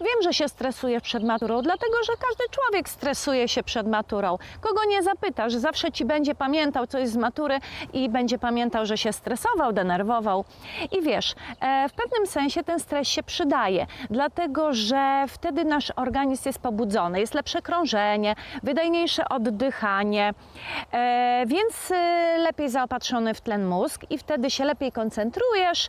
Wiem, że się stresujesz przed maturą, dlatego że każdy człowiek stresuje się przed maturą. Kogo nie zapytasz, zawsze ci będzie pamiętał coś z matury i będzie pamiętał, że się stresował, denerwował. I wiesz, e, w pewnym sensie ten stres się przydaje, dlatego że wtedy nasz organizm jest pobudzony, jest lepsze krążenie, wydajniejsze oddychanie, e, więc e, lepiej zaopatrzony w tlen mózg i wtedy się lepiej koncentrujesz,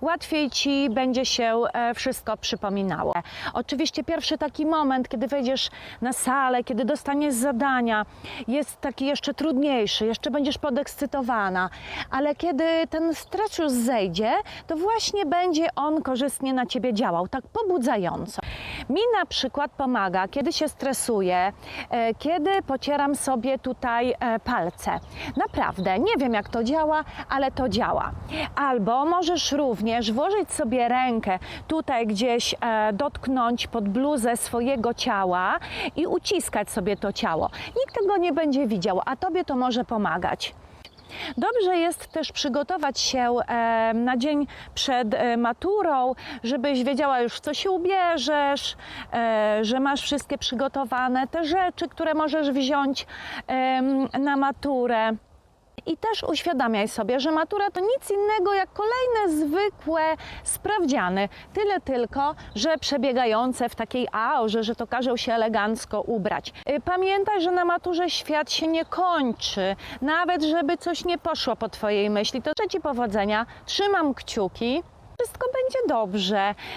łatwiej ci będzie się wszystko przypominało. Oczywiście pierwszy taki moment, kiedy wejdziesz na salę, kiedy dostaniesz zadania, jest taki jeszcze trudniejszy, jeszcze będziesz podekscytowana, ale kiedy ten stres już zejdzie, to właśnie będzie on korzystnie na ciebie działał, tak pobudzająco. Mi na przykład pomaga, kiedy się stresuję, e, kiedy pocieram sobie tutaj e, palce. Naprawdę, nie wiem jak to działa, ale to działa. Albo możesz również włożyć sobie rękę tutaj gdzieś, e, dotknąć pod bluzę swojego ciała i uciskać sobie to ciało. Nikt tego nie będzie widział, a tobie to może pomagać. Dobrze jest też przygotować się e, na dzień przed e, maturą, żebyś wiedziała już, co się ubierzesz, e, że masz wszystkie przygotowane te rzeczy, które możesz wziąć na maturę. I też uświadamiaj sobie, że matura to nic innego jak kolejne zwykłe sprawdziany. Tyle tylko, że przebiegające w takiej aurze, że to każą się elegancko ubrać. Y, Pamiętaj, że na maturze świat się nie kończy. Nawet żeby coś nie poszło po Twojej myśli, to życzę Ci powodzenia. Trzymam kciuki. Wszystko będzie dobrze.